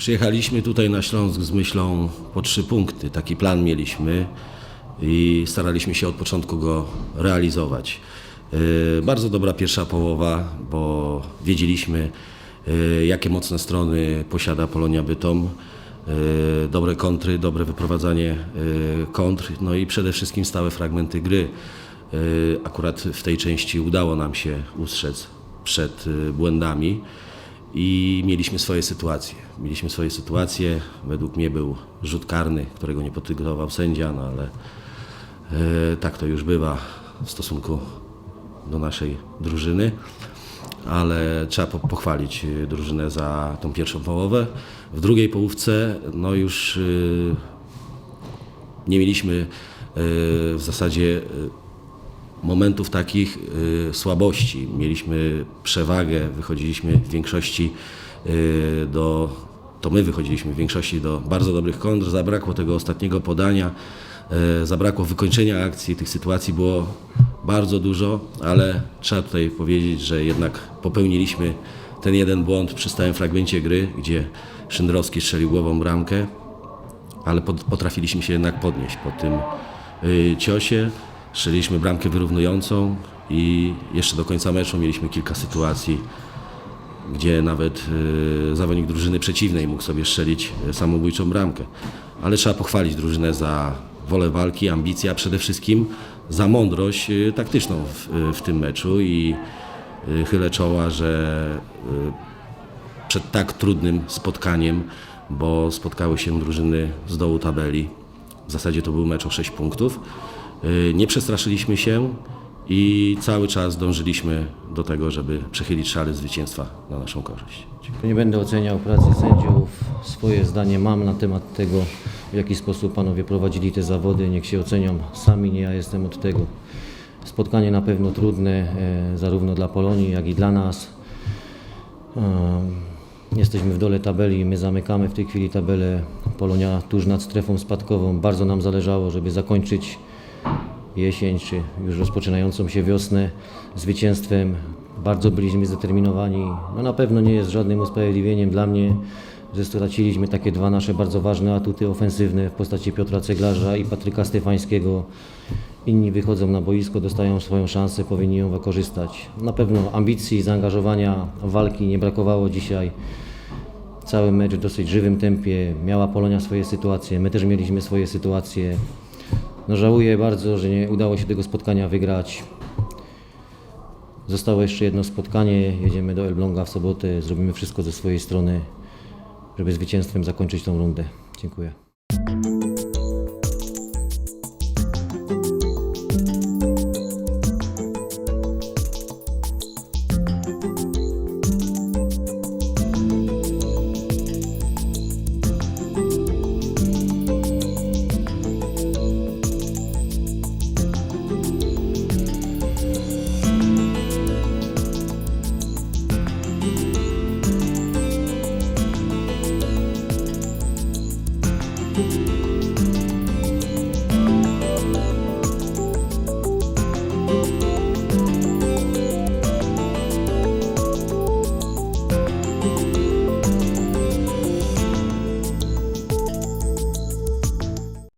Przyjechaliśmy tutaj na Śląsk z myślą po trzy punkty. Taki plan mieliśmy i staraliśmy się od początku go realizować. Yy, Bardzo dobra pierwsza połowa, bo wiedzieliśmy, yy, jakie mocne strony posiada Polonia Bytom. Yy, Dobre kontry, dobre wyprowadzanie kontr, no i przede wszystkim stałe fragmenty gry. Akurat w tej części udało nam się ustrzec przed błędami i mieliśmy swoje sytuacje. Mieliśmy swoje sytuacje. Według mnie był rzut karny, którego nie potyglował sędzia, no ale e, tak to już bywa w stosunku do naszej drużyny. Ale trzeba po- pochwalić e, drużynę za tą pierwszą połowę. W drugiej połówce no już e, nie mieliśmy e, w zasadzie momentów takich y, słabości. Mieliśmy przewagę, wychodziliśmy w większości y, do. To my wychodziliśmy w większości do bardzo dobrych kontr. Zabrakło tego ostatniego podania, y, zabrakło wykończenia akcji. Tych sytuacji było bardzo dużo, ale trzeba tutaj powiedzieć, że jednak popełniliśmy ten jeden błąd przy stałym fragmencie gry, gdzie Szyndrowski strzelił głową bramkę ale potrafiliśmy się jednak podnieść po tym ciosie. Strzeliliśmy bramkę wyrównującą i jeszcze do końca meczu mieliśmy kilka sytuacji, gdzie nawet y, zawodnik drużyny przeciwnej mógł sobie strzelić y, samobójczą bramkę. Ale trzeba pochwalić drużynę za wolę walki, ambicję, a przede wszystkim za mądrość y, taktyczną w, w tym meczu i y, chylę czoła, że y, przed tak trudnym spotkaniem, bo spotkały się drużyny z dołu tabeli. W zasadzie to był mecz o 6 punktów. Yy, Nie przestraszyliśmy się i cały czas dążyliśmy do tego, żeby przechylić szale zwycięstwa na naszą korzyść. Nie będę oceniał pracy sędziów. Swoje zdanie mam na temat tego, w jaki sposób panowie prowadzili te zawody. Niech się ocenią sami, nie ja jestem od tego. Spotkanie na pewno trudne, e, zarówno dla Polonii, jak i dla nas. Jesteśmy w dole tabeli, my zamykamy w tej chwili tabelę. Polonia tuż nad strefą spadkową. Bardzo nam zależało, żeby zakończyć jesień, czy już rozpoczynającą się wiosnę zwycięstwem. Bardzo byliśmy zdeterminowani. No na pewno nie jest żadnym usprawiedliwieniem dla mnie, że straciliśmy takie dwa nasze bardzo ważne atuty ofensywne w postaci Piotra Ceglarza i Patryka Stefańskiego. Inni wychodzą na boisko, dostają swoją szansę, powinni ją wykorzystać. Na pewno ambicji, zaangażowania, walki nie brakowało dzisiaj cały mecz w dosyć żywym tempie. Miała Polonia swoje sytuacje, my też mieliśmy swoje sytuacje. No żałuję bardzo, że nie udało się tego spotkania wygrać. Zostało jeszcze jedno spotkanie, jedziemy do Elbląga w sobotę, zrobimy wszystko ze swojej strony, żeby zwycięstwem zakończyć tą rundę. Dziękuję. you.